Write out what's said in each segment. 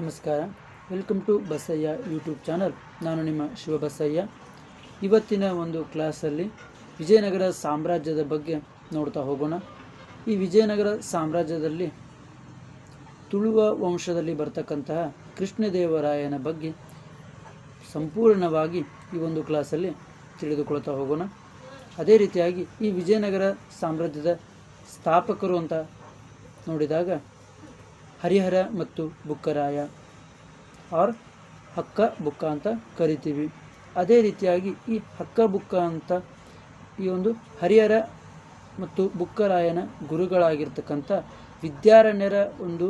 ನಮಸ್ಕಾರ. Welcome to Basayya YouTube channel ನಾನು ನಿಮ್ಮ ಶಿವ ಬಸಯ್ಯ. ಇವತ್ತಿನ ಒಂದು ಕ್ಲಾಸಲ್ಲಿ ವಿಜಯನಗರ ಸಾಮ್ರಾಜ್ಯದ ಬಗ್ಗೆ ನೋಡ್ತಾ ಹೋಗೋಣ. ಈ ವಿಜಯನಗರ ಸಾಮ್ರಾಜ್ಯದಲ್ಲಿ ತುಳುವ ವಂಶದಲ್ಲಿ ಬರ್ತಕ್ಕಂತಹ ಕೃಷ್ಣದೇವರಾಯನ ಬಗ್ಗೆ ಸಂಪೂರ್ಣವಾಗಿ ಈ ಒಂದು ಕ್ಲಾಸಲ್ಲಿ ತಿಳಿದುಕೊಳ್ತಾ ಹೋಗೋಣ. ಅದೇ ರೀತಿಯಾಗಿ ಈ ವಿಜಯನಗರ ಸಾಮ್ರಾಜ್ಯದ ಸ್ಥಾಪಕರು ಅಂತ ನೋಡಿದಾಗ ಹರಿಹರ ಮತ್ತು ಬುಕ್ಕರಾಯ. ಆರ್ ಹಕ್ಕ ಬುಕ್ಕ ಅಂತ ಕರಿತೀವಿ. ಅದೇ ರೀತಿಯಾಗಿ ಈ ಹಕ್ಕ ಬುಕ್ಕ ಅಂತ ಈ ಒಂದು ಹರಿಹರ ಮತ್ತು ಬುಕ್ಕರಾಯನ ಗುರುಗಳಾಗಿರ್ತಕ್ಕಂಥ ವಿದ್ಯಾರಣ್ಯರ ಒಂದು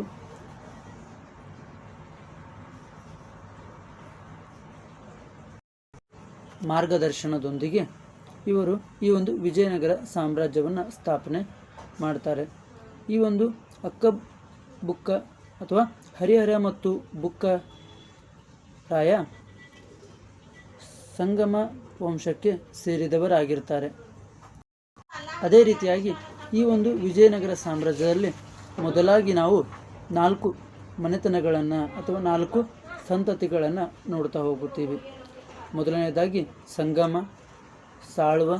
ಮಾರ್ಗದರ್ಶನದೊಂದಿಗೆ ಇವರು ಈ ಒಂದು ವಿಜಯನಗರ ಸಾಮ್ರಾಜ್ಯವನ್ನು ಸ್ಥಾಪನೆ ಮಾಡ್ತಾರೆ. ಈ ಒಂದು ಅಕ್ಕ ಬುಕ್ಕ ಅಥವಾ ಹರಿಹರ ಮತ್ತು ಬುಕ್ಕ ರಾಯ ಸಂಗಮ ವಂಶಕ್ಕೆ ಸೇರಿದವರಾಗಿರ್ತಾರೆ ಅದೇ ರೀತಿಯಾಗಿ ಈ ಒಂದು ವಿಜಯನಗರ ಸಾಮ್ರಾಜ್ಯದಲ್ಲಿ ಮೊದಲಾಗಿ ನಾವು ನಾಲ್ಕು ಮನೆತನಗಳನ್ನು ಅಥವಾ ನಾಲ್ಕು ಸಂತತಿಗಳನ್ನು ನೋಡ್ತಾ ಹೋಗುತ್ತೀವಿ. ಮೊದಲನೆಯದಾಗಿ ಸಂಗಮ, ಸಾಳ್ವ,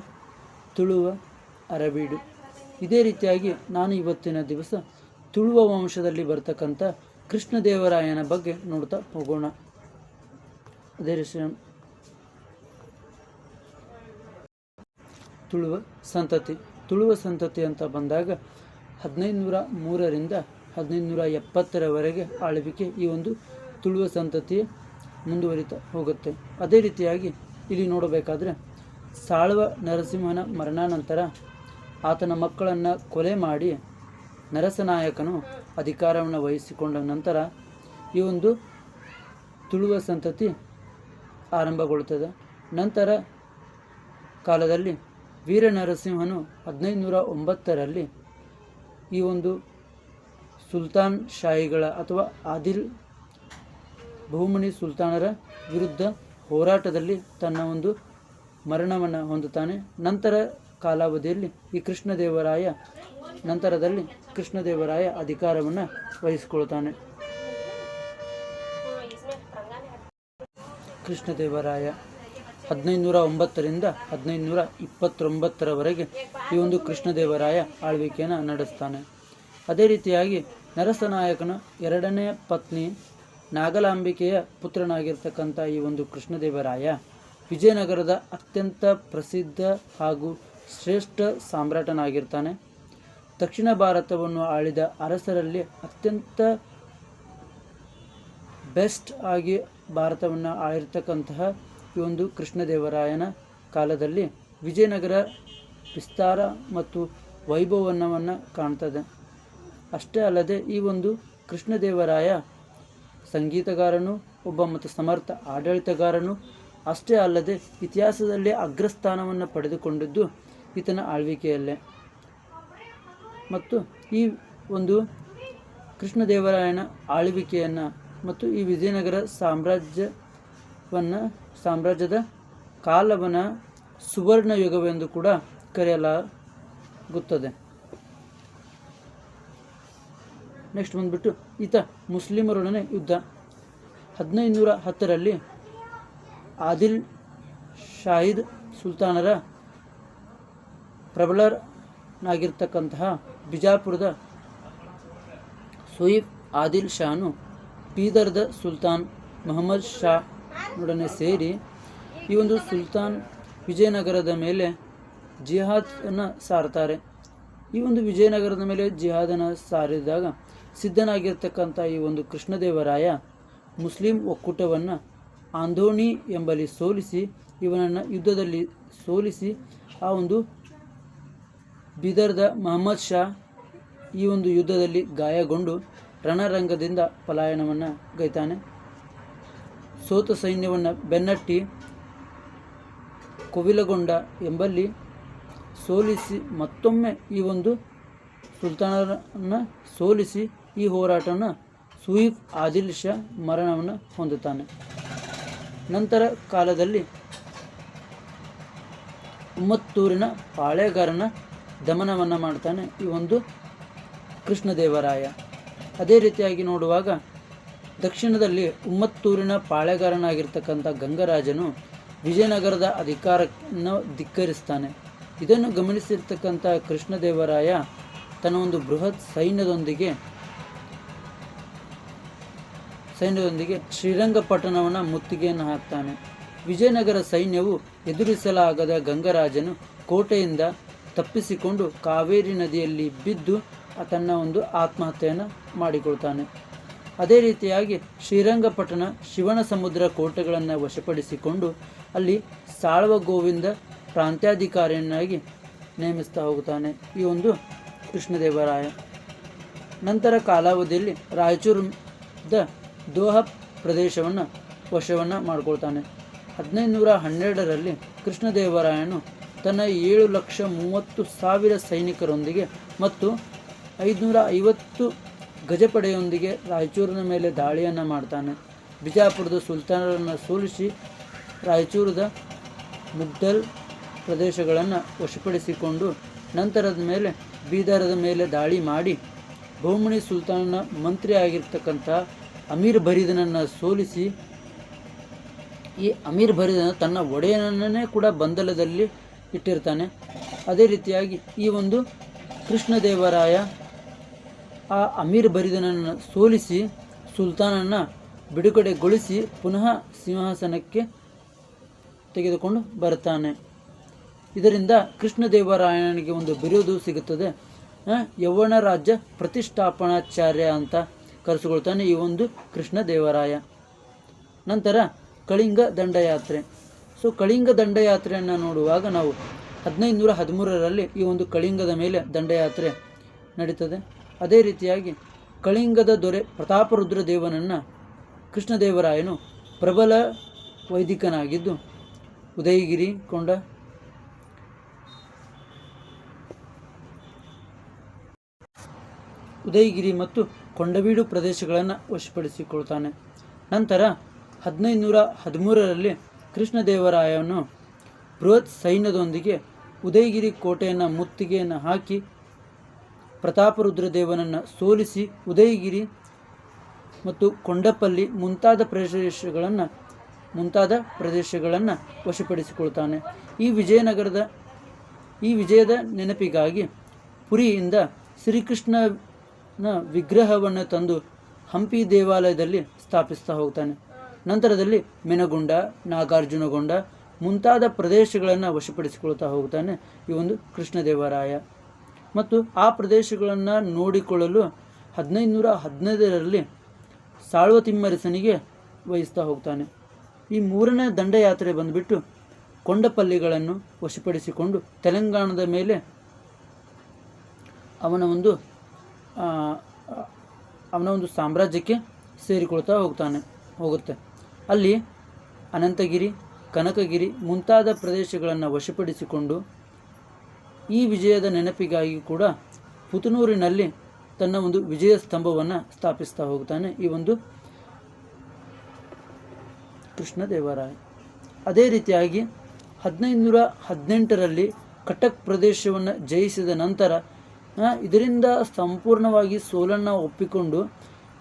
ತುಳುವ, ಅರಬೀಡು. ಇದೇ ರೀತಿಯಾಗಿ ನಾನು ಇವತ್ತಿನ ದಿವಸ ತುಳುವ ವಂಶದಲ್ಲಿ ಬರ್ತಕ್ಕಂಥ ಕೃಷ್ಣದೇವರಾಯನ ಬಗ್ಗೆ ನೋಡ್ತಾ ಹೋಗೋಣ. ಅದೇ ರೀತಿ ತುಳುವ ಸಂತತಿ ತುಳುವ ಸಂತತಿ ಅಂತ ಬಂದಾಗ ಹದಿನೈದುನೂರ ಮೂರರಿಂದ ಹದಿನೈದುನೂರ ಎಪ್ಪತ್ತರವರೆಗೆ ಆಳ್ವಿಕೆ ಈ ಒಂದು ತುಳುವ ಸಂತತಿ ಮುಂದುವರಿತಾ ಹೋಗುತ್ತೆ. ಅದೇ ರೀತಿಯಾಗಿ ಇಲ್ಲಿ ನೋಡಬೇಕಾದ್ರೆ ಸಾಳ್ವ ನರಸಿಂಹನ ಮರಣಾನಂತರ ಆತನ ಮಕ್ಕಳನ್ನು ಕೊಲೆ ಮಾಡಿ ನರಸನಾಯಕನು ಅಧಿಕಾರವನ್ನು ವಹಿಸಿಕೊಂಡ ನಂತರ ಈ ಒಂದು ತುಳುವ ಸಂತತಿ ಆರಂಭಗೊಳ್ಳುತ್ತದೆ. ನಂತರ ಕಾಲದಲ್ಲಿ ವೀರ ನರಸಿಂಹನು ಹದಿನೈದುನೂರ ಒಂಬತ್ತರಲ್ಲಿ ಈ ಒಂದು ಸುಲ್ತಾನ್ ಶಾಹಿಗಳ ಅಥವಾ ಆದಿಲ್ ಬಹುಮನಿ ಸುಲ್ತಾನರ ವಿರುದ್ಧ ಹೋರಾಟದಲ್ಲಿ ತನ್ನ ಒಂದು ಮರಣವನ್ನು ಹೊಂದುತ್ತಾನೆ. ನಂತರ ಕಾಲಾವಧಿಯಲ್ಲಿ ಈ ಕೃಷ್ಣದೇವರಾಯ ನಂತರದಲ್ಲಿ ಕೃಷ್ಣದೇವರಾಯ ಅಧಿಕಾರವನ್ನು ವಹಿಸಿಕೊಳ್ತಾನೆ ಕೃಷ್ಣದೇವರಾಯ ಹದಿನೈದುನೂರ ಒಂಬತ್ತರಿಂದ ಹದಿನೈದುನೂರ ಇಪ್ಪತ್ತೊಂಬತ್ತರವರೆಗೆ ಈ ಒಂದು ಕೃಷ್ಣದೇವರಾಯ ಆಳ್ವಿಕೆಯನ್ನು ನಡೆಸ್ತಾನೆ. ಅದೇ ರೀತಿಯಾಗಿ ನರಸನಾಯಕನ ಎರಡನೇ ಪತ್ನಿ ನಾಗಲಾಂಬಿಕೆಯ ಪುತ್ರನಾಗಿರ್ತಕ್ಕಂಥ ಈ ಒಂದು ಕೃಷ್ಣದೇವರಾಯ ವಿಜಯನಗರದ ಅತ್ಯಂತ ಪ್ರಸಿದ್ಧ ಹಾಗೂ ಶ್ರೇಷ್ಠ ಸಾಮ್ರಾಟನಾಗಿರ್ತಾನೆ. ದಕ್ಷಿಣ ಭಾರತವನ್ನು ಆಳಿದ ಅರಸರಲ್ಲಿ ಅತ್ಯಂತ ಬೆಸ್ಟ್ ಆಗಿ ಭಾರತವನ್ನು ಆಳಿರ್ತಕ್ಕಂತಹ ಈ ಒಂದು ಕೃಷ್ಣದೇವರಾಯನ ಕಾಲದಲ್ಲಿ ವಿಜಯನಗರ ವಿಸ್ತಾರ ಮತ್ತು ವೈಭವನವನ್ನು ಕಾಣ್ತದೆ. ಅಷ್ಟೇ ಅಲ್ಲದೆ ಈ ಒಂದು ಕೃಷ್ಣದೇವರಾಯ ಸಂಗೀತಗಾರನು, ಒಬ್ಬ ಮತ್ತು ಸಮರ್ಥ ಆಡಳಿತಗಾರನು, ಅಷ್ಟೇ ಅಲ್ಲದೆ ಇತಿಹಾಸದಲ್ಲಿ ಅಗ್ರಸ್ಥಾನವನ್ನು ಪಡೆದುಕೊಂಡಿದ್ದು ಈತನ ಆಳ್ವಿಕೆಯಲ್ಲೇ. ಮತ್ತು ಈ ಒಂದು ಕೃಷ್ಣದೇವರಾಯನ ಆಳ್ವಿಕೆಯನ್ನು ಮತ್ತು ಈ ವಿಜಯನಗರ ಸಾಮ್ರಾಜ್ಯವನ್ನು, ಸಾಮ್ರಾಜ್ಯದ ಕಾಲವನ್ನು ಸುವರ್ಣ ಯುಗವೆಂದು ಕೂಡ ಕರೆಯಲಾಗುತ್ತದೆ. ನೆಕ್ಸ್ಟ್ ಬಂದ್ಬಿಟ್ಟು, ಈತ ಮುಸ್ಲಿಮರೊಡನೆ ಯುದ್ಧ. ಹದಿನೈದುನೂರ ಹತ್ತರಲ್ಲಿ ಆದಿಲ್ ಶಾಹಿದ್ ಸುಲ್ತಾನರ ಪ್ರಬಲನಾಗಿರ್ತಕ್ಕಂತಹ ಬಿಜಾಪುರದ ಸೊಯಿಬ್ ಆದಿಲ್ ಶಾನು ಬೀದರ್ದ ಸುಲ್ತಾನ್ ಮೊಹಮ್ಮದ್ ಶಾ ನೊಡನೆ ಸೇರಿ ಈ ಒಂದು ಸುಲ್ತಾನ್ ವಿಜಯನಗರದ ಮೇಲೆ ಜಿಹಾದನ್ನು ಸಾರ್ತಾರೆ ಈ ಒಂದು ವಿಜಯನಗರದ ಮೇಲೆ ಜಿಹಾದನ್ನು ಸಾರಿದಾಗ ಸಿದ್ಧನಾಗಿರ್ತಕ್ಕಂಥ ಈ ಒಂದು ಕೃಷ್ಣದೇವರಾಯ ಮುಸ್ಲಿಂ ಒಕ್ಕೂಟವನ್ನು ಆಂಧೋಣಿ ಎಂಬಲ್ಲಿ ಸೋಲಿಸಿ, ಇವನನ್ನು ಯುದ್ಧದಲ್ಲಿ ಸೋಲಿಸಿ ಆ ಒಂದು ಬಿದರ್ದ ಮಹಮ್ಮದ್ ಶಾ ಈ ಒಂದು ಯುದ್ಧದಲ್ಲಿ ಗಾಯಗೊಂಡು ರಣರಂಗದಿಂದ ಪಲಾಯನವನ್ನು ಗೈತಾನೆ. ಸೋತ ಸೈನ್ಯವನ್ನು ಬೆನ್ನಟ್ಟಿ ಕೋವಿಲಗೊಂಡ ಎಂಬಲ್ಲಿ ಸೋಲಿಸಿ ಮತ್ತೊಮ್ಮೆ ಈ ಒಂದು ಸುಲ್ತಾನರನ್ನು ಸೋಲಿಸಿ ಈ ಹೋರಾಟನ ಸುಯಿಫ್ ಆದಿಲ್ ಶಾ ಮರಣವನ್ನು ಹೊಂದುತ್ತಾನೆ. ನಂತರ ಕಾಲದಲ್ಲಿ ಉಮ್ಮತ್ತೂರಿನ ಪಾಳೆಗಾರನ ದಮನವನ್ನು ಮಾಡ್ತಾನೆ ಈ ಒಂದು ಕೃಷ್ಣದೇವರಾಯ. ಅದೇ ರೀತಿಯಾಗಿ ನೋಡುವಾಗ ದಕ್ಷಿಣದಲ್ಲಿ ಉಮ್ಮತ್ತೂರಿನ ಪಾಳೆಗಾರನಾಗಿರ್ತಕ್ಕಂಥ ಗಂಗರಾಜನು ವಿಜಯನಗರದ ಅಧಿಕಾರವನ್ನು ಧಿಕ್ಕರಿಸ್ತಾನೆ. ಇದನ್ನು ಗಮನಿಸಿರ್ತಕ್ಕಂಥ ಕೃಷ್ಣದೇವರಾಯ ತನ್ನ ಒಂದು ಬೃಹತ್ ಸೈನ್ಯದೊಂದಿಗೆ ಸೈನ್ಯದೊಂದಿಗೆ ಶ್ರೀರಂಗಪಟ್ಟಣವನ್ನು ಮುತ್ತಿಗೆಯನ್ನು ಹಾಕ್ತಾನೆ. ವಿಜಯನಗರ ಸೈನ್ಯವು ಎದುರಿಸಲಾಗದ ಗಂಗರಾಜನು ಕೋಟೆಯಿಂದ ತಪ್ಪಿಸಿಕೊಂಡು ಕಾವೇರಿ ನದಿಯಲ್ಲಿ ಬಿದ್ದು ತನ್ನ ಒಂದು ಆತ್ಮಹತ್ಯೆಯನ್ನು ಮಾಡಿಕೊಳ್ತಾನೆ. ಅದೇ ರೀತಿಯಾಗಿ ಶ್ರೀರಂಗಪಟ್ಟಣ ಶಿವನ ಸಮುದ್ರ ಕೋಟೆಗಳನ್ನು ವಶಪಡಿಸಿಕೊಂಡು ಅಲ್ಲಿ ಸಾಳ್ವ ಗೋವಿಂದ ಪ್ರಾಂತ್ಯಾಧಿಕಾರಿಯನ್ನಾಗಿ ನೇಮಿಸ್ತಾ ಹೋಗುತ್ತಾನೆ ಈ ಒಂದು ಕೃಷ್ಣದೇವರಾಯ. ನಂತರ ಕಾಲಾವಧಿಯಲ್ಲಿ ರಾಯಚೂರದ ದೋಹ ಪ್ರದೇಶವನ್ನು ವಶವನ್ನು ಮಾಡಿಕೊಳ್ತಾನೆ. ಹದಿನೈದು ನೂರ ಹನ್ನೆರಡರಲ್ಲಿ ಕೃಷ್ಣದೇವರಾಯನು ತನ್ನ ಏಳು ಲಕ್ಷ ಮೂವತ್ತು ಸಾವಿರ ಸೈನಿಕರೊಂದಿಗೆ ಮತ್ತು ಐದುನೂರ ಐವತ್ತು ಗಜಪಡೆಯೊಂದಿಗೆ ರಾಯಚೂರಿನ ಮೇಲೆ ದಾಳಿಯನ್ನು ಮಾಡ್ತಾನೆ. ಬಿಜಾಪುರದ ಸುಲ್ತಾನರನ್ನು ಸೋಲಿಸಿ ರಾಯಚೂರದ ಮುದ್ದಲ್ ಪ್ರದೇಶಗಳನ್ನು ವಶಪಡಿಸಿಕೊಂಡು ನಂತರದ ಮೇಲೆ ಬೀದರದ ಮೇಲೆ ದಾಳಿ ಮಾಡಿ ಬಹುಮಣಿ ಸುಲ್ತಾನನ ಮಂತ್ರಿ ಆಗಿರ್ತಕ್ಕಂಥ ಅಮೀರ್ ಭರೀದನನ್ನು ಸೋಲಿಸಿ ಈ ಅಮೀರ್ ಭರೀದನ ತನ್ನ ಒಡೆಯನನ್ನೇ ಕೂಡ ಬಂದಲದಲ್ಲಿ ಇಟ್ಟಿರ್ತಾನೆ. ಅದೇ ರೀತಿಯಾಗಿ ಈ ಒಂದು ಕೃಷ್ಣದೇವರಾಯ ಆ ಅಮೀರ್ ಬರಿದನನ್ನು ಸೋಲಿಸಿ, ಸುಲ್ತಾನನ್ನು ಬಿಡುಗಡೆಗೊಳಿಸಿ ಪುನಃ ಸಿಂಹಾಸನಕ್ಕೆ ತೆಗೆದುಕೊಂಡು ಬರ್ತಾನೆ ಇದರಿಂದ ಕೃಷ್ಣದೇವರಾಯನಿಗೆ ಒಂದು ಬಿರುದು ಸಿಗುತ್ತದೆ. ಯವನ ರಾಜ್ಯ ಪ್ರತಿಷ್ಠಾಪನಾಚಾರ್ಯ ಅಂತ ಕರೆಸಿಕೊಳ್ತಾನೆ ಈ ಒಂದು ಕೃಷ್ಣದೇವರಾಯ. ನಂತರ ಕಳಿಂಗ ದಂಡಯಾತ್ರೆ. ಸೊ, ಕಳಿಂಗ ದಂಡಯಾತ್ರೆಯನ್ನು ನೋಡುವಾಗ ನಾವು ಹದಿನೈದು ನೂರ ಹದಿಮೂರರಲ್ಲಿ ಈ ಒಂದು ಕಳಿಂಗದ ಮೇಲೆ ದಂಡಯಾತ್ರೆ ನಡೀತದೆ. ಅದೇ ರೀತಿಯಾಗಿ ಕಳಿಂಗದ ದೊರೆ ಪ್ರತಾಪರುದ್ರ ದೇವನನ್ನು ಕೃಷ್ಣದೇವರಾಯನು ಪ್ರಬಲ ವೈದಿಕನಾಗಿದ್ದು ಉದಯಗಿರಿ ಕೊಂಡ ಉದಯಗಿರಿ ಮತ್ತು ಕೊಂಡವೀಡು ಪ್ರದೇಶಗಳನ್ನು ವಶಪಡಿಸಿಕೊಳ್ತಾನೆ. ನಂತರ ಹದಿನೈದು ನೂರ ಹದಿಮೂರರಲ್ಲಿ ಕೃಷ್ಣದೇವರಾಯನು ಬೃಹತ್ ಸೈನ್ಯದೊಂದಿಗೆ ಉದಯಗಿರಿ ಕೋಟೆಯನ್ನು ಮುತ್ತಿಗೆಯನ್ನು ಹಾಕಿ ಪ್ರತಾಪರುದ್ರ ದೇವನನ್ನು ಸೋಲಿಸಿ ಉದಯಗಿರಿ ಮತ್ತು ಕೊಂಡಪಲ್ಲಿ ಮುಂತಾದ ಪ್ರದೇಶಗಳನ್ನು ಮುಂತಾದ ಪ್ರದೇಶಗಳನ್ನು ವಶಪಡಿಸಿಕೊಳ್ತಾನೆ. ಈ ವಿಜಯನಗರದ, ಈ ವಿಜಯದ ನೆನಪಿಗಾಗಿ ಪುರಿಯಿಂದ ಶ್ರೀಕೃಷ್ಣನ ವಿಗ್ರಹವನ್ನು ತಂದು ಹಂಪಿ ದೇವಾಲಯದಲ್ಲಿ ಸ್ಥಾಪಿಸ್ತಾ ಹೋಗ್ತಾನೆ. ನಂತರದಲ್ಲಿ ಮೆನಗುಂಡ, ನಾಗಾರ್ಜುನಗೊಂಡ ಮುಂತಾದ ಪ್ರದೇಶಗಳನ್ನು ವಶಪಡಿಸಿಕೊಳ್ತಾ ಹೋಗ್ತಾನೆ ಈ ಒಂದು ಕೃಷ್ಣದೇವರಾಯ. ಮತ್ತು ಆ ಪ್ರದೇಶಗಳನ್ನು ನೋಡಿಕೊಳ್ಳಲು ಹದಿನೈದು ನೂರ ಹದಿನೈದರಲ್ಲಿ ಸಾಳ್ವತಿಮ್ಮರಸನಿಗೆ ವಹಿಸ್ತಾ ಹೋಗ್ತಾನೆ. ಈ ಮೂರನೇ ದಂಡಯಾತ್ರೆ ಬಂದುಬಿಟ್ಟು ಕೊಂಡಪಲ್ಲಿಗಳನ್ನು ವಶಪಡಿಸಿಕೊಂಡು ತೆಲಂಗಾಣದ ಮೇಲೆ ಅವನ ಒಂದು ಅವನ ಒಂದು ಸಾಮ್ರಾಜ್ಯಕ್ಕೆ ಸೇರಿಕೊಳ್ತಾ ಹೋಗ್ತಾನೆ, ಹೋಗುತ್ತೆ. ಅಲ್ಲಿ ಅನಂತಗಿರಿ, ಕನಕಗಿರಿ ಮುಂತಾದ ಪ್ರದೇಶಗಳನ್ನು ವಶಪಡಿಸಿಕೊಂಡು ಈ ವಿಜಯದ ನೆನಪಿಗಾಗಿ ಕೂಡ ಪುತನೂರಿನಲ್ಲಿ ತನ್ನ ಒಂದು ವಿಜಯ ಸ್ತಂಭವನ್ನು ಸ್ಥಾಪಿಸ್ತಾ ಹೋಗ್ತಾನೆ. ಈ ಒಂದು ಕೃಷ್ಣದೇವರಾಯ. ಅದೇ ರೀತಿಯಾಗಿ ಹದಿನೈದು ನೂರ ಹದಿನೆಂಟರಲ್ಲಿ ಕಟಕ್ ಪ್ರದೇಶವನ್ನು ಜಯಿಸಿದ ನಂತರ ಇದರಿಂದ ಸಂಪೂರ್ಣವಾಗಿ ಸೋಲನ್ನು ಒಪ್ಪಿಕೊಂಡು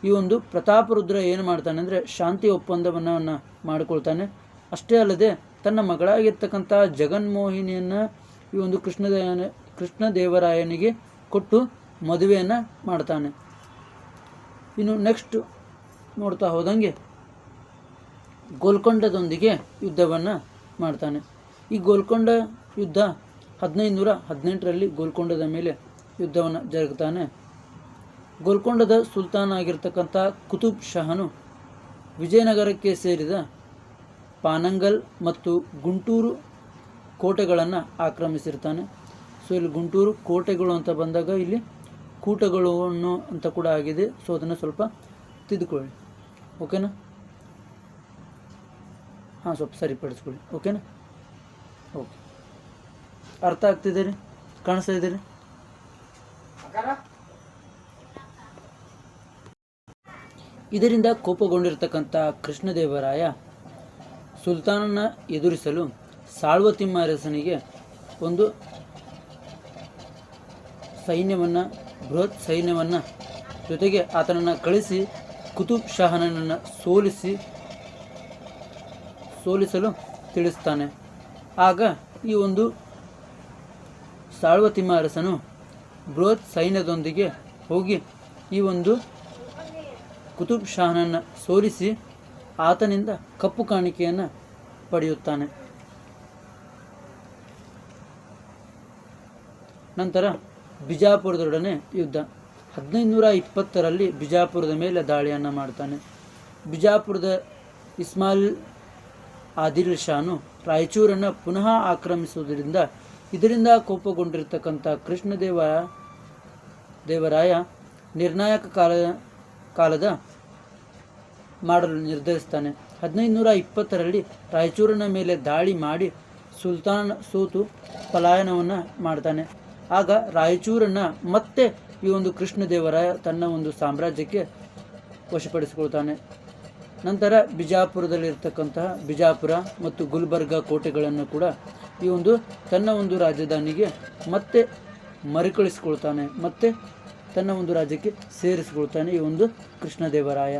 ಈ ಒಂದು ಪ್ರತಾಪರುದ್ರ ಏನು ಮಾಡ್ತಾನೆ ಅಂದರೆ ಶಾಂತಿ ಒಪ್ಪಂದವನ್ನು ಮಾಡಿಕೊಳ್ತಾನೆ. ಅಷ್ಟೇ ಅಲ್ಲದೆ ತನ್ನ ಮಗಳಾಗಿರ್ತಕ್ಕಂಥ ಜಗನ್ಮೋಹಿನಿಯನ್ನು ಈ ಒಂದು ಕೃಷ್ಣದೇವನ, ಕೃಷ್ಣದೇವರಾಯನಿಗೆ ಕೊಟ್ಟು ಮದುವೆಯನ್ನು ಮಾಡ್ತಾನೆ. ಇನ್ನು ನೆಕ್ಸ್ಟ್ ನೋಡ್ತಾ ಹೋದಂಗೆ ಗೋಲ್ಕೊಂಡದೊಂದಿಗೆ ಯುದ್ಧವನ್ನು ಮಾಡ್ತಾನೆ. ಈ ಗೋಲ್ಕೊಂಡ ಯುದ್ಧ ಹದಿನೈದು ನೂರ ಹದಿನೆಂಟರಲ್ಲಿ ಗೋಲ್ಕೊಂಡದ ಮೇಲೆ ಯುದ್ಧವನ್ನು ಜರುಗುತ್ತಾನೆ ಗೋಲ್ಕೊಂಡದ ಸುಲ್ತಾನ್ ಆಗಿರ್ತಕ್ಕಂಥ ಕುತುಬ್ ಶಹನು ವಿಜಯನಗರಕ್ಕೆ ಸೇರಿದ ಪಾನಂಗಲ್ ಮತ್ತು ಗುಂಟೂರು ಕೋಟೆಗಳನ್ನು ಆಕ್ರಮಿಸಿರ್ತಾನೆ. ಸೊ ಇಲ್ಲಿ ಗುಂಟೂರು ಕೋಟೆಗಳು ಅಂತ ಬಂದಾಗ ಇಲ್ಲಿ ಕೂಟಗಳು ಅನ್ನೋ ಅಂತ ಕೂಡ ಆಗಿದೆ. ಸೊ ಅದನ್ನು ಸ್ವಲ್ಪ ತಿದ್ದುಕೊಳ್ಳಿ ಓಕೆನಾ ಹಾಂ ಸ್ವಲ್ಪ ಸರಿಪಡಿಸ್ಕೊಳ್ಳಿ. ಓಕೆನಾ ಓಕೆ ಅರ್ಥ ಆಗ್ತಿದೆ ರೀ? ಕಾಣಿಸ್ತಾ ಇದೆ ರೀ? ಇದರಿಂದ ಕೋಪಗೊಂಡಿರ್ತಕ್ಕಂಥ ಕೃಷ್ಣದೇವರಾಯ ಸುಲ್ತಾನನ ಎದುರಿಸಲು ಸಾಳ್ವತಿಮ್ಮ ಅರಸನಿಗೆ ಒಂದು ಸೈನ್ಯವನ್ನು, ಬೃಹತ್ ಸೈನ್ಯವನ್ನು ಜೊತೆಗೆ ಆತನನ್ನು ಕಳಿಸಿ ಕುತುಬ್ ಶಹನನ್ನು ಸೋಲಿಸಿ, ಸೋಲಿಸಲು ತಿಳಿಸ್ತಾನೆ. ಆಗ ಈ ಒಂದು ಸಾಳ್ವತಿಮ್ಮ ಅರಸನು ಬೃಹತ್ ಸೈನ್ಯದೊಂದಿಗೆ ಹೋಗಿ ಈ ಒಂದು ಕುತುಬ್ ಶಹನನ್ನು ಸೋಲಿಸಿ ಆತನಿಂದ ಕಪ್ಪು ಕಾಣಿಕೆಯನ್ನು ಪಡೆಯುತ್ತಾನೆ. ನಂತರ ಬಿಜಾಪುರದೊಡನೆ ಯುದ್ಧ. ಹದಿನೈದುನೂರ ಇಪ್ಪತ್ತರಲ್ಲಿ ಬಿಜಾಪುರದ ಮೇಲೆ ದಾಳಿಯನ್ನು ಮಾಡ್ತಾನೆ. ಬಿಜಾಪುರದ ಇಸ್ಮಾಲ್ ಆದಿಲ್ ಶಾನು ರಾಯಚೂರನ್ನು ಪುನಃ ಆಕ್ರಮಿಸುವುದರಿಂದ ಇದರಿಂದ ಕೋಪಗೊಂಡಿರ್ತಕ್ಕಂಥ ಕೃಷ್ಣದೇವ ದೇವರಾಯ ನಿರ್ಣಾಯಕ ಕಾಲ ಕಾಲದ ಮಾಡಲು ನಿರ್ಧರಿಸ್ತಾನೆ. ಹದಿನೈದು ನೂರ ಇಪ್ಪತ್ತರಲ್ಲಿ ರಾಯಚೂರಿನ ಮೇಲೆ ದಾಳಿ ಮಾಡಿ ಸುಲ್ತಾನ್ ಸೂತು ಪಲಾಯನವನ್ನು ಮಾಡ್ತಾನೆ. ಆಗ ರಾಯಚೂರನ್ನು ಮತ್ತೆ ಈ ಒಂದು ಕೃಷ್ಣದೇವರಾಯ ತನ್ನ ಒಂದು ಸಾಮ್ರಾಜ್ಯಕ್ಕೆ ವಶಪಡಿಸಿಕೊಳ್ತಾನೆ. ನಂತರ ಬಿಜಾಪುರದಲ್ಲಿರ್ತಕ್ಕಂತಹ ಬಿಜಾಪುರ ಮತ್ತು ಗುಲ್ಬರ್ಗ ಕೋಟೆಗಳನ್ನು ಕೂಡ ಈ ಒಂದು ತನ್ನ ಒಂದು ರಾಜಧಾನಿಗೆ ಮತ್ತೆ ಮರುಕಳಿಸಿಕೊಳ್ತಾನೆ, ಮತ್ತೆ ತನ್ನ ಒಂದು ರಾಜ್ಯಕ್ಕೆ ಸೇರಿಸಿಕೊಳ್ತಾನೆ ಈ ಒಂದು ಕೃಷ್ಣದೇವರಾಯ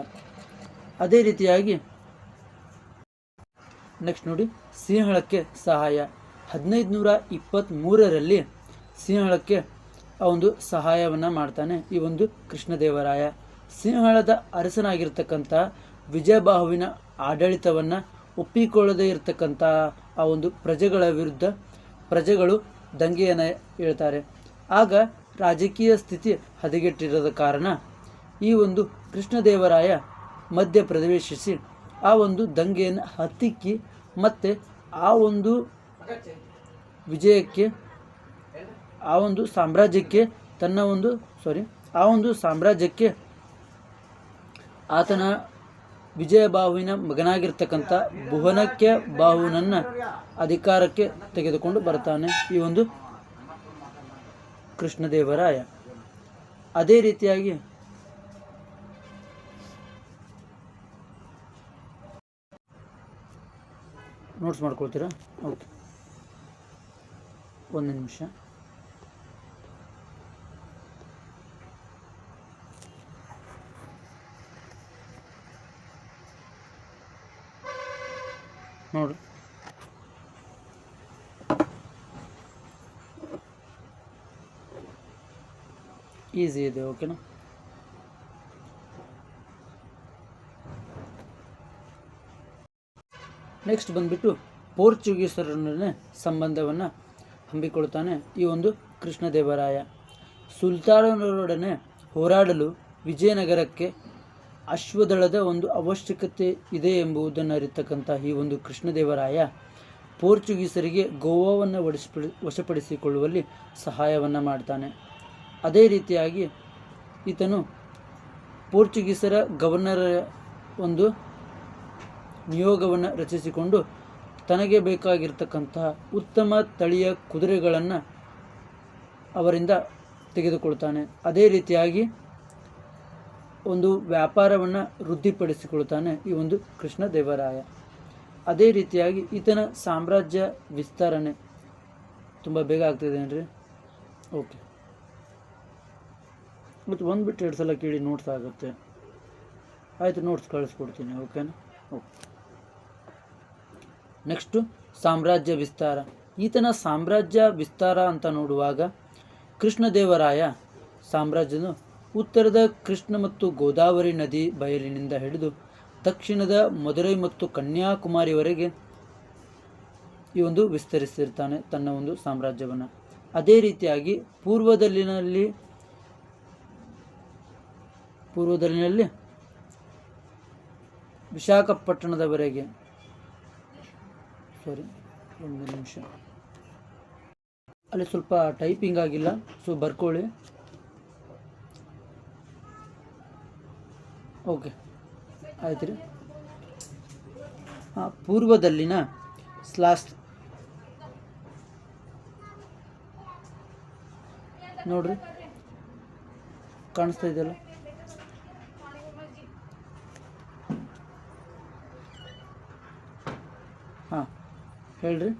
ಅದೇ ರೀತಿಯಾಗಿ ನೆಕ್ಸ್ಟ್ ನೋಡಿ, ಸಿಂಹಳಕ್ಕೆ ಸಹಾಯ. ಹದಿನೈದು ನೂರ ಇಪ್ಪತ್ತ್ಮೂರರಲ್ಲಿ ಸಿಂಹಳಕ್ಕೆ ಆ ಒಂದು ಸಹಾಯವನ್ನು ಮಾಡ್ತಾನೆ ಈ ಒಂದು ಕೃಷ್ಣದೇವರಾಯ. ಸಿಂಹಳದ ಅರಸನಾಗಿರ್ತಕ್ಕಂಥ ವಿಜಯಬಾಹುವಿನ ಆಡಳಿತವನ್ನು ಒಪ್ಪಿಕೊಳ್ಳದೇ ಇರತಕ್ಕಂಥ ಆ ಒಂದು ಪ್ರಜೆಗಳ ವಿರುದ್ಧ ಪ್ರಜೆಗಳು ದಂಗೆಯನ್ನು ಹೇಳ್ತಾರೆ. ಆಗ ರಾಜಕೀಯ ಸ್ಥಿತಿ ಹದಗೆಟ್ಟಿರದ ಕಾರಣ ಈ ಒಂದು ಕೃಷ್ಣದೇವರಾಯ ಮಧ್ಯ ಪ್ರವೇಶಿಸಿ ಆ ಒಂದು ದಂಗೆಯನ್ನು ಹತ್ತಿಕ್ಕಿ ಮತ್ತೆ ಆ ಒಂದು ವಿಜಯಕ್ಕೆ ಆ ಒಂದು ಸಾಮ್ರಾಜ್ಯಕ್ಕೆ ತನ್ನ ಒಂದು ಸಾರಿ ಆ ಒಂದು ಸಾಮ್ರಾಜ್ಯಕ್ಕೆ ಆತನ ವಿಜಯ ಬಾಹುವಿನ ಮಗನಾಗಿರ್ತಕ್ಕಂಥ ಭುವನಕ್ಕೆ ಬಾಹುನನ್ನು ಅಧಿಕಾರಕ್ಕೆ ತೆಗೆದುಕೊಂಡು ಬರ್ತಾನೆ ಈ ಒಂದು ಕೃಷ್ಣದೇವರಾಯ. ಅದೇ ರೀತಿಯಾಗಿ ನೋಟ್ಸ್ ಮಾಡ್ಕೊಳ್ತೀರಾ? ಓಕೆ ಒಂದು ನಿಮಿಷ. ನೋಡ್ರಿ ಈಸಿ ಇದೆ ಓಕೆನಾ ನೆಕ್ಸ್ಟ್ ಬಂದ್ಬಿಟ್ಟು ಪೋರ್ಚುಗೀಸರೊಡನೆ ಸಂಬಂಧವನ್ನು ಹಮ್ಮಿಕೊಳ್ತಾನೆ ಈ ಒಂದು ಕೃಷ್ಣದೇವರಾಯ. ಸುಲ್ತಾನರೊಡನೆ ಹೋರಾಡಲು ವಿಜಯನಗರಕ್ಕೆ ಅಶ್ವದಳದ ಒಂದು ಅವಶ್ಯಕತೆ ಇದೆ ಎಂಬುದನ್ನು ಅರಿತಕ್ಕಂಥ ಈ ಒಂದು ಕೃಷ್ಣದೇವರಾಯ ಪೋರ್ಚುಗೀಸರಿಗೆ ಗೋವಾವನ್ನು ವಶಪಡಿಸಿಕೊಳ್ಳುವಲ್ಲಿ ಸಹಾಯವನ್ನು ಮಾಡ್ತಾನೆ. ಅದೇ ರೀತಿಯಾಗಿ ಈತನು ಪೋರ್ಚುಗೀಸರ ಗವರ್ನರ ಒಂದು ನಿಯೋಗವನ್ನು ರಚಿಸಿಕೊಂಡು ತನಗೆ ಬೇಕಾಗಿರ್ತಕ್ಕಂತಹ ಉತ್ತಮ ತಳಿಯ ಕುದುರೆಗಳನ್ನು ಅವರಿಂದ ತೆಗೆದುಕೊಳ್ತಾನೆ. ಅದೇ ರೀತಿಯಾಗಿ ಒಂದು ವ್ಯಾಪಾರವನ್ನು ವೃದ್ಧಿಪಡಿಸಿಕೊಳ್ತಾನೆ ಈ ಒಂದು ಕೃಷ್ಣ ದೇವರಾಯ. ಅದೇ ರೀತಿಯಾಗಿ ಈತನ ಸಾಮ್ರಾಜ್ಯ ವಿಸ್ತರಣೆ ತುಂಬ ಬೇಗ ಆಗ್ತಿದೆ ಏನ್ರಿ? ಓಕೆ. ಮತ್ತು ಒಂದು ಬಿಟ್ಟು ಎರಡು ಸಲ ಕೇಳಿ ನೋಟ್ಸ್ ಆಗುತ್ತೆ. ಆಯಿತು ನೋಟ್ಸ್ ಕಳಿಸ್ಕೊಡ್ತೀನಿ ಓಕೆನಾ ಓಕೆ. ನೆಕ್ಸ್ಟು ಸಾಮ್ರಾಜ್ಯ ವಿಸ್ತಾರ. ಈತನ ಸಾಮ್ರಾಜ್ಯ ವಿಸ್ತಾರ ಅಂತ ನೋಡುವಾಗ ಕೃಷ್ಣದೇವರಾಯ ಸಾಮ್ರಾಜ್ಯನು ಉತ್ತರದ ಕೃಷ್ಣ ಮತ್ತು ಗೋದಾವರಿ ನದಿ ಬಯಲಿನಿಂದ ಹಿಡಿದು ದಕ್ಷಿಣದ ಮಧುರೈ ಮತ್ತು ಕನ್ಯಾಕುಮಾರಿವರೆಗೆ ಈ ಒಂದು ವಿಸ್ತರಿಸಿರ್ತಾನೆ ತನ್ನ ಒಂದು ಸಾಮ್ರಾಜ್ಯವನ್ನು. ಅದೇ ರೀತಿಯಾಗಿ ಪೂರ್ವದಲ್ಲಿನಲ್ಲಿ ಪೂರ್ವದಲ್ಲಿನಲ್ಲಿ ವಿಶಾಖಪಟ್ಟಣದವರೆಗೆ. ಸಾರಿ ಒಂದು ನಿಮಿಷ. ಅಲ್ಲಿ ಸ್ವಲ್ಪ ಟೈಪಿಂಗ್ ಆಗಿಲ್ಲ ಸೊ ಬರ್ಕೊಳ್ಳಿ. ಓಕೆ. ಆಯ್ತು ರೀ ಹಾಂ ಪೂರ್ವದಲ್ಲಿನ ಸ್ಲಾಸ್ ನೋಡ್ರಿ. ಕಾಣಿಸ್ತಾ ಇದೆಯಲ್ಲ? ಹಾಂ, ಹೇಳ್ರಿ.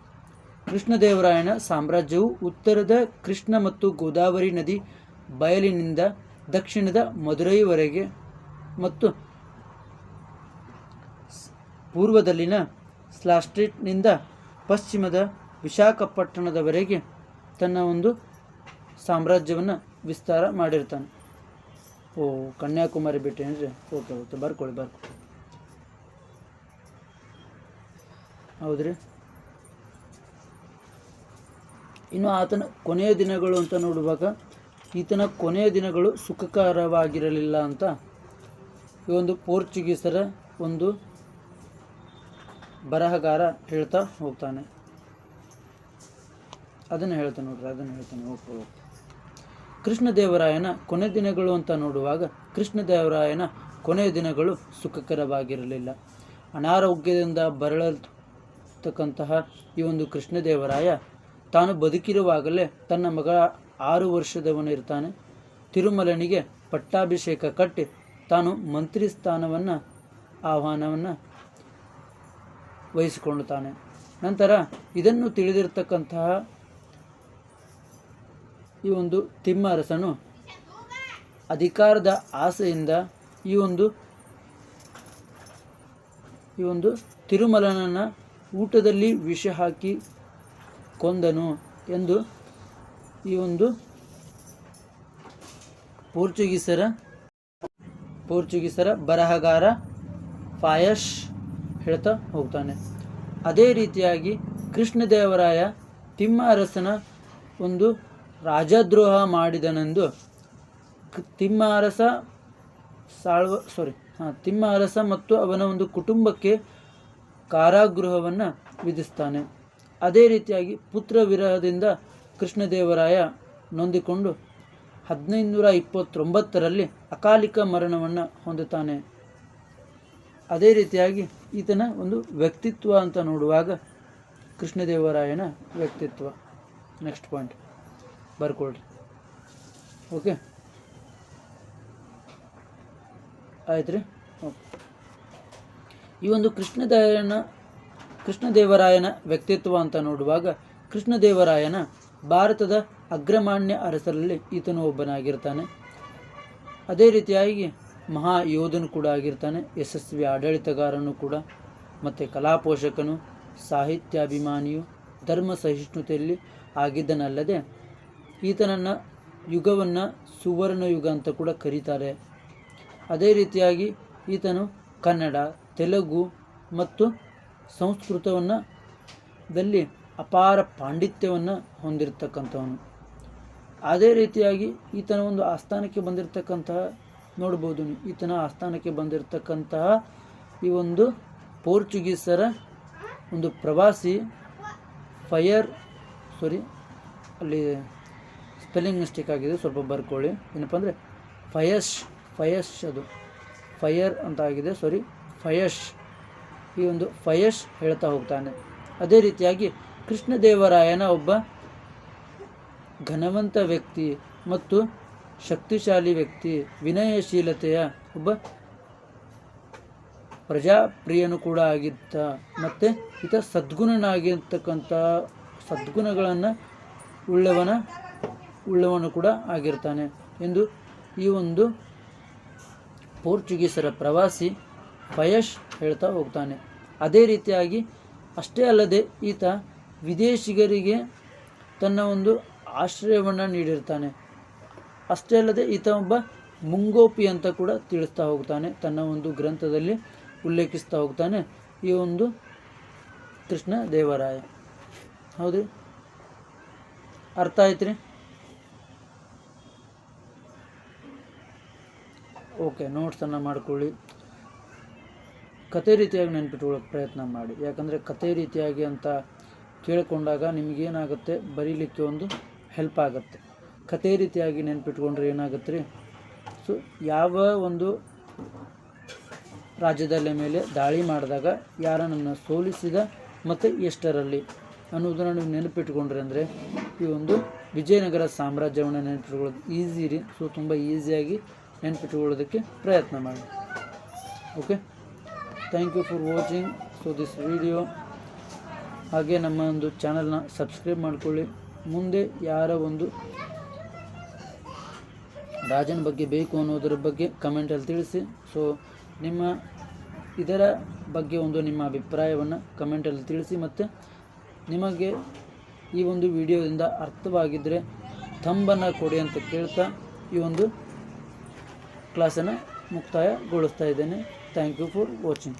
ಕೃಷ್ಣದೇವರಾಯನ ಸಾಮ್ರಾಜ್ಯವು ಉತ್ತರದ ಕೃಷ್ಣ ಮತ್ತು ಗೋದಾವರಿ ನದಿ ಬಯಲಿನಿಂದ ದಕ್ಷಿಣದ ಮದುರೈವರೆಗೆ ಮತ್ತು ಪೂರ್ವದಲ್ಲಿನ ಸ್ಲಾಸ್ಟ್ರೀಟ್ನಿಂದ ಪಶ್ಚಿಮದ ವಿಶಾಖಪಟ್ಟಣದವರೆಗೆ ತನ್ನ ಒಂದು ಸಾಮ್ರಾಜ್ಯವನ್ನು ವಿಸ್ತಾರ ಮಾಡಿರ್ತಾನೆ. ಓ, ಕನ್ಯಾಕುಮಾರಿ ಬಿಟ್ಟೇನ್ರಿ ಓಕೆ ಓಕೆ, ಬರ್ಕೊಳ್ಳಿ ಬರ್ಕೊಳ್ಳಿ. ಹೌದ್ರಿ. ಇನ್ನು ಆತನ ಕೊನೆಯ ದಿನಗಳು ಅಂತ ನೋಡುವಾಗ ಈತನ ಕೊನೆಯ ದಿನಗಳು ಸುಖಕರವಾಗಿರಲಿಲ್ಲ ಅಂತ ಈ ಒಂದು ಪೋರ್ಚುಗೀಸರ ಒಂದು ಬರಹಗಾರ ಹೇಳ್ತಾ ಹೋಗ್ತಾನೆ. ಅದನ್ನು ಹೇಳ್ತಾನೆ ನೋಡ್ರಿ, ಅದನ್ನು ಹೇಳ್ತಾನೆ ಓಕೆ ಓಕೆ ಕೃಷ್ಣದೇವರಾಯನ ಕೊನೆ ದಿನಗಳು ಅಂತ ನೋಡುವಾಗ ಕೃಷ್ಣದೇವರಾಯನ ಕೊನೆಯ ದಿನಗಳು ಸುಖಕರವಾಗಿರಲಿಲ್ಲ. ಅನಾರೋಗ್ಯದಿಂದ ಬರಳತಕ್ಕಂತಹ ಈ ಒಂದು ಕೃಷ್ಣದೇವರಾಯ ತಾನು ಬದುಕಿರುವಾಗಲೇ ತನ್ನ ಮಗ ಆರು ವರ್ಷದವನಿರ್ತಾನೆ. ತಿರುಮಲನಿಗೆ ಪಟ್ಟಾಭಿಷೇಕ ಕಟ್ಟಿ ತಾನು ಮಂತ್ರಿ ಸ್ಥಾನವನ್ನು, ಆಹ್ವಾನವನ್ನು ವಹಿಸಿಕೊಳ್ಳುತ್ತಾನೆ. ನಂತರ ಇದನ್ನು ತಿಳಿದಿರತಕ್ಕಂತಹ ಈ ಒಂದು ತಿಮ್ಮರಸನು ಅಧಿಕಾರದ ಆಸೆಯಿಂದ ಈ ಒಂದು ಈ ಒಂದು ತಿರುಮಲನನ್ನು ಊಟದಲ್ಲಿ ವಿಷ ಹಾಕಿ ಕೊಂದನು ಎಂದು ಈ ಒಂದು ಪೋರ್ಚುಗೀಸರ ಪೋರ್ಚುಗೀಸರ ಬರಹಗಾರ ಫಾಯಶ್ ಹೇಳ್ತಾ ಹೋಗ್ತಾನೆ. ಅದೇ ರೀತಿಯಾಗಿ ಕೃಷ್ಣದೇವರಾಯ ತಿಮ್ಮಾರಸನ ಒಂದು ರಾಜದ್ರೋಹ ಮಾಡಿದನೆಂದು ತಿಮ್ಮಾರಸ ಸಾಳ್ವ ಸಾರಿ ಹಾಂ ತಿಮ್ಮ ಅರಸ ಮತ್ತು ಅವನ ಒಂದು ಕುಟುಂಬಕ್ಕೆ ಕಾರಾಗೃಹವನ್ನು ವಿಧಿಸ್ತಾನೆ. ಅದೇ ರೀತಿಯಾಗಿ ಪುತ್ರ ವಿರಹದಿಂದ ಕೃಷ್ಣದೇವರಾಯ ನೊಂದಿಕೊಂಡು ಹದಿನೈದುನೂರ ಇಪ್ಪತ್ತೊಂಬತ್ತರಲ್ಲಿ ಅಕಾಲಿಕ ಮರಣವನ್ನು ಹೊಂದುತ್ತಾನೆ. ಅದೇ ರೀತಿಯಾಗಿ ಈತನ ಒಂದು ವ್ಯಕ್ತಿತ್ವ ಅಂತ ನೋಡುವಾಗ ಕೃಷ್ಣದೇವರಾಯನ ವ್ಯಕ್ತಿತ್ವ. Next point ಬರ್ಕೊಳ್ರಿ. ಓಕೆ ಆಯ್ತು ರೀ ಓಕೆ. ಈ ಒಂದು ಕೃಷ್ಣದೇವರಾಯನ ಕೃಷ್ಣದೇವರಾಯನ ವ್ಯಕ್ತಿತ್ವ ಅಂತ ನೋಡುವಾಗ ಕೃಷ್ಣದೇವರಾಯನ ಭಾರತದ ಅಗ್ರಮಾನ್ಯ ಅರಸರಲ್ಲಿ ಈತನು ಒಬ್ಬನಾಗಿರ್ತಾನೆ. ಅದೇ ರೀತಿಯಾಗಿ ಮಹಾ ಯೋಧನು ಕೂಡ ಆಗಿರ್ತಾನೆ. ಯಶಸ್ವಿ ಆಡಳಿತಗಾರನು ಕೂಡ. ಮತ್ತು ಕಲಾಪೋಷಕನು, ಸಾಹಿತ್ಯಾಭಿಮಾನಿಯು ಧರ್ಮ ಸಹಿಷ್ಣುತೆಯಲ್ಲಿ ಆಗಿದ್ದನಲ್ಲದೆ ಈತನನ್ನು ಯುಗವನ್ನು ಸುವರ್ಣ ಯುಗ ಅಂತ ಕೂಡ ಕರೀತಾರೆ. ಅದೇ ರೀತಿಯಾಗಿ ಈತನು ಕನ್ನಡ, ತೆಲುಗು ಮತ್ತು ಸಂಸ್ಕೃತವನ್ನು ದಲ್ಲಿ ಅಪಾರ ಪಾಂಡಿತ್ಯವನ್ನು ಹೊಂದಿರತಕ್ಕಂಥವನು. ಅದೇ ರೀತಿಯಾಗಿ ಈತನ ಒಂದು ಆಸ್ಥಾನಕ್ಕೆ ಬಂದಿರತಕ್ಕಂತಹ ನೋಡ್ಬೋದು ಈತನ ಆಸ್ಥಾನಕ್ಕೆ ಬಂದಿರತಕ್ಕಂತಹ ಈ ಒಂದು ಪೋರ್ಚುಗೀಸರ ಒಂದು ಪ್ರವಾಸಿ ಫೈಯರ್, ಸಾರಿ, ಅಲ್ಲಿ ಸ್ಪೆಲ್ಲಿಂಗ್ ಮಿಸ್ಟೇಕ್ ಆಗಿದೆ, ಸ್ವಲ್ಪ ಬರ್ಕೊಳ್ಳಿ. ಏನಪ್ಪ ಅಂದರೆ, ಫಯಶ್ ಫಯಶ್ ಅದು, ಫಯರ್ ಅಂತ ಆಗಿದೆ, ಸಾರಿ, ಫಯಶ್. ಈ ಒಂದು ಫಯಶ್ ಹೇಳ್ತಾ ಹೋಗ್ತಾನೆ. ಅದೇ ರೀತಿಯಾಗಿ ಕೃಷ್ಣದೇವರಾಯನ ಒಬ್ಬ ಘನವಂತ ವ್ಯಕ್ತಿ ಮತ್ತು ಶಕ್ತಿಶಾಲಿ ವ್ಯಕ್ತಿ ವಿನಯಶೀಲತೆಯ ಒಬ್ಬ ಪ್ರಜಾಪ್ರಿಯನು ಕೂಡ ಆಗಿದ್ದ. ಮತ್ತು ಈತ ಸದ್ಗುಣನಾಗಿರ್ತಕ್ಕಂಥ ಸದ್ಗುಣಗಳನ್ನು ಉಳ್ಳವನ, ಉಳ್ಳವನು ಕೂಡ ಆಗಿರ್ತಾನೆ ಎಂದು ಈ ಒಂದು ಪೋರ್ಚುಗೀಸರ ಪ್ರವಾಸಿ ಪಯಶ್ ಹೇಳ್ತಾ ಹೋಗ್ತಾನೆ. ಅದೇ ರೀತಿಯಾಗಿ ಅಷ್ಟೇ ಅಲ್ಲದೆ ಈತ ವಿದೇಶಿಗರಿಗೆ ತನ್ನ ಒಂದು ಆಶ್ರಯವನ್ನು ನೀಡಿರ್ತಾನೆ. ಅಷ್ಟೇ ಅಲ್ಲದೆ ಈತ ಒಬ್ಬ ಮುಂಗೋಪಿ ಅಂತ ಕೂಡ ತಿಳಿಸ್ತಾ ಹೋಗ್ತಾನೆ. ತನ್ನ ಒಂದು ಗ್ರಂಥದಲ್ಲಿ ಉಲ್ಲೇಖಿಸ್ತಾ ಹೋಗ್ತಾನೆ. ಈ ಒಂದು ಕೃಷ್ಣ ದೇವರಾಯ. ಹೌದು. ಅರ್ಥ ಆಯ್ತ್ರಿ? ಓಕೆ ನೋಟ್ಸನ್ನು ಮಾಡ್ಕೊಳ್ಳಿ. ಕತೆ ರೀತಿಯಾಗಿ ನೆನ್ಪಿಟ್ಕೊಳ್ಳೋಕೆ ಪ್ರಯತ್ನ ಮಾಡಿ. ಯಾಕಂದರೆ ಕತೆ ರೀತಿಯಾಗಿ ಅಂತ ಕೇಳಿಕೊಂಡಾಗ ನಿಮಗೇನಾಗುತ್ತೆ? ಬರೀಲಿಕ್ಕೆ ಒಂದು ಹೆಲ್ಪ್ ಆಗುತ್ತೆ. ಕತೆ ರೀತಿಯಾಗಿ ನೆನ್ಪಿಟ್ಕೊಂಡ್ರೆ ಏನಾಗುತ್ತೆ ರೀ ಸೊ, ಯಾವ ಒಂದು ರಾಜ್ಯದಲ್ಲಿ ಮೇಲೆ ದಾಳಿ ಮಾಡಿದಾಗ ಯಾರನ್ನು ಸೋಲಿಸಿದ ಮತ್ತು ಎಷ್ಟರಲ್ಲಿ ಅನ್ನೋದನ್ನು ನೀವು ನೆನಪಿಟ್ಕೊಂಡ್ರೆ ಅಂದರೆ ಈ ಒಂದು ವಿಜಯನಗರ ಸಾಮ್ರಾಜ್ಯವನ್ನು ನೆನಪಿಟ್ಕೊಳ್ಳೋದು ಈಸಿ ರೀ. ಸೊ ತುಂಬ ಈಸಿಯಾಗಿ ನೆನಪಿಟ್ಕೊಳ್ಳೋದಕ್ಕೆ ಪ್ರಯತ್ನ ಮಾಡಿ. Okay thank you for watching so this video ಹಾಗೆ ನಮ್ಮ ಒಂದು ಚಾನಲ್ನ ಸಬ್ಸ್ಕ್ರೈಬ್ ಮಾಡ್ಕೊಳ್ಳಿ. ಮುಂದೆ ಯಾರ ಒಂದು ರಾಜನ ಬಗ್ಗೆ ಬೇಕು ಅನ್ನೋದರ ಬಗ್ಗೆ ಕಮೆಂಟಲ್ಲಿ ತಿಳಿಸಿ. ಸೊ ನಿಮ್ಮ ಇದರ ಬಗ್ಗೆ ಒಂದು ನಿಮ್ಮ ಅಭಿಪ್ರಾಯವನ್ನು ಕಮೆಂಟಲ್ಲಿ ತಿಳಿಸಿ ಮತ್ತು ನಿಮಗೆ ಈ ಒಂದು ವಿಡಿಯೋದಿಂದ ಅರ್ಥವಾಗಿದ್ದರೆ ತಂಬನ್ನು ಕೊಡಿ ಅಂತ ಕೇಳ್ತಾ ಈ ಒಂದು ಕ್ಲಾಸನ್ನು ಮುಕ್ತಾಯಗೊಳಿಸ್ತಾ ಇದ್ದೇನೆ. Thank you for watching